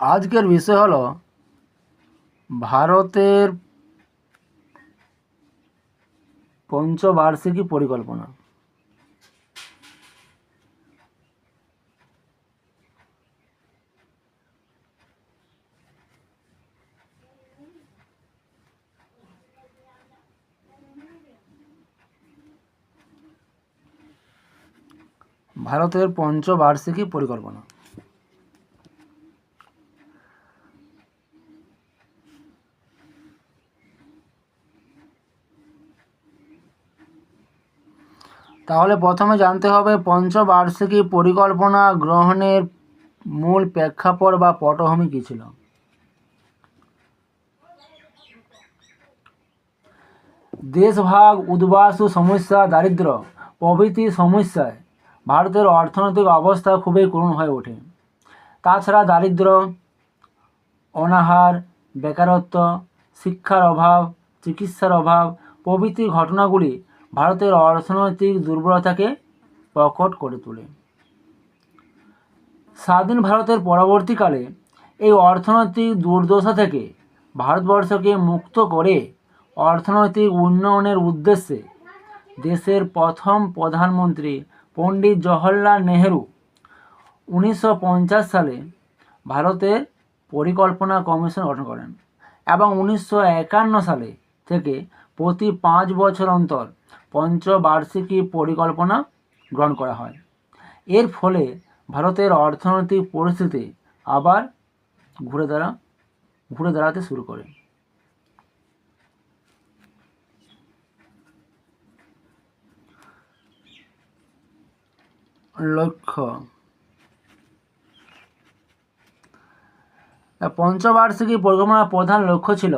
আজকের বিষয় হলো ভারতের পঞ্চবার্ষিকী পরিকল্পনা। ভারতের পঞ্চবার্ষিকী পরিকল্পনা। তাহলে প্রথমে জানতে হবে পঞ্চবার্ষিকী পরিকল্পনা গ্রহণের মূল প্রেক্ষাপট বা পটভূমি কী ছিল? দেশভাগ উদ্বাস্তু সমস্যা দারিদ্র্য প্রভৃতি সমস্যায় ভারতের অর্থনৈতিক অবস্থা খুবই করুণ হয়ে ওঠে। তাছাড়া দারিদ্র্য অনাহার, বেকারত্ব, শিক্ষার অভাব, চিকিৎসার অভাব, প্রভৃতি ঘটনাগুলি ভারতের অর্থনৈতিক দুর্বলতাকে প্রকট করে তোলে। স্বাধীন ভারতের পরবর্তীকালে এই অর্থনৈতিক দুর্দশা থেকে ভারতবর্ষকে মুক্ত করে অর্থনৈতিক উন্নয়নের উদ্দেশ্যে দেশের প্রথম প্রধানমন্ত্রী পণ্ডিত জওহরলাল নেহেরু উনিশশো সালে ভারতের পরিকল্পনা কমিশন গঠন করেন এবং উনিশশো একান্ন সালে থেকে প্রতি পাঁচ বছর অন্তর পঞ্চবার্ষিকী পরিকল্পনা গ্রহণ করা হয়। এর ফলে ভারতের অর্থনৈতিক পরিস্থিতি আবার ঘুরে দাঁড়া, ঘুরে দাঁড়াতে শুরু করে। লক্ষ্য। পঞ্চবার্ষিকী পরিকল্পনার প্রধান লক্ষ্য ছিল,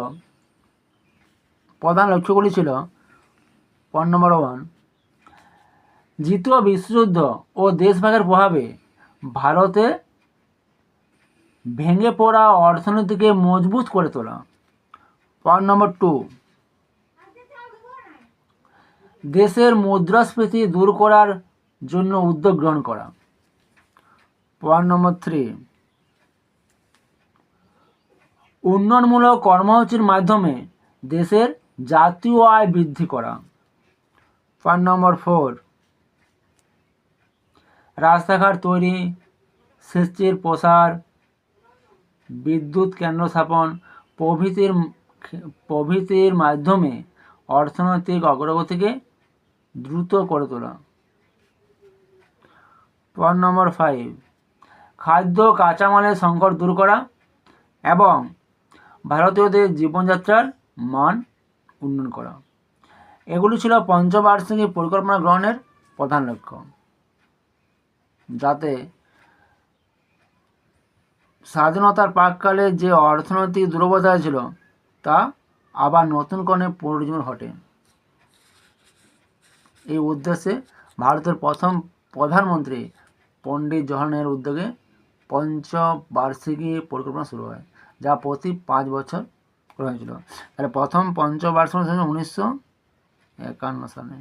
প্রধান লক্ষ্যগুলি ছিল পয়েন্ট নম্বর ওয়ান দ্বিতীয় বিশ্বযুদ্ধ ও দেশভাগের প্রভাবে ভারতে ভেঙে পড়া অর্থনীতিকে মজবুত করে তোলা। পয়েন্ট নম্বর টু দেশের মুদ্রাস্ফীতি দূর করার জন্য উদ্যোগ গ্রহণ করা। পয়েন্ট নম্বর থ্রি উন্নয়নমূলক কর্মসূচির মাধ্যমে দেশের জাতীয় আয় বৃদ্ধি করা। পয়েন্ট নম্বর ফোর রাস্তাঘাট তৈরি সেচের প্রসার, বিদ্যুৎ কেন্দ্র স্থাপন, প্রভৃতির প্রভৃতির মাধ্যমে অর্থনৈতিক অগ্রগতিকে দ্রুত করে তোলা। পয়েন্ট নম্বর ফাইভ খাদ্য কাঁচামালের সংকট দূর করা এবং ভারতীয়দের জীবনযাত্রার মান উন্নয়ন করা। এগুলি ছিল পঞ্চবার্ষিকী পরিকল্পনা গ্রহণের প্রধান লক্ষ্য। যাতে স্বাধীনতার প্রাককালে যে অর্থনৈতিক দুর্বলতা ছিল, তা আবার নতুন করে পুনরুজ্জীবন ঘটে। এই উদ্দেশ্যে ভারতের প্রথম প্রধানমন্ত্রী পণ্ডিত জওহরলাল নেহেরুর উদ্যোগে পঞ্চবার্ষিকী পরিকল্পনা শুরু হয়, যা প্রতি পাঁচ বছর করা হয়েছিল। তাহলে প্রথম পঞ্চবার্ষিক উনিশশো একান্ন সালে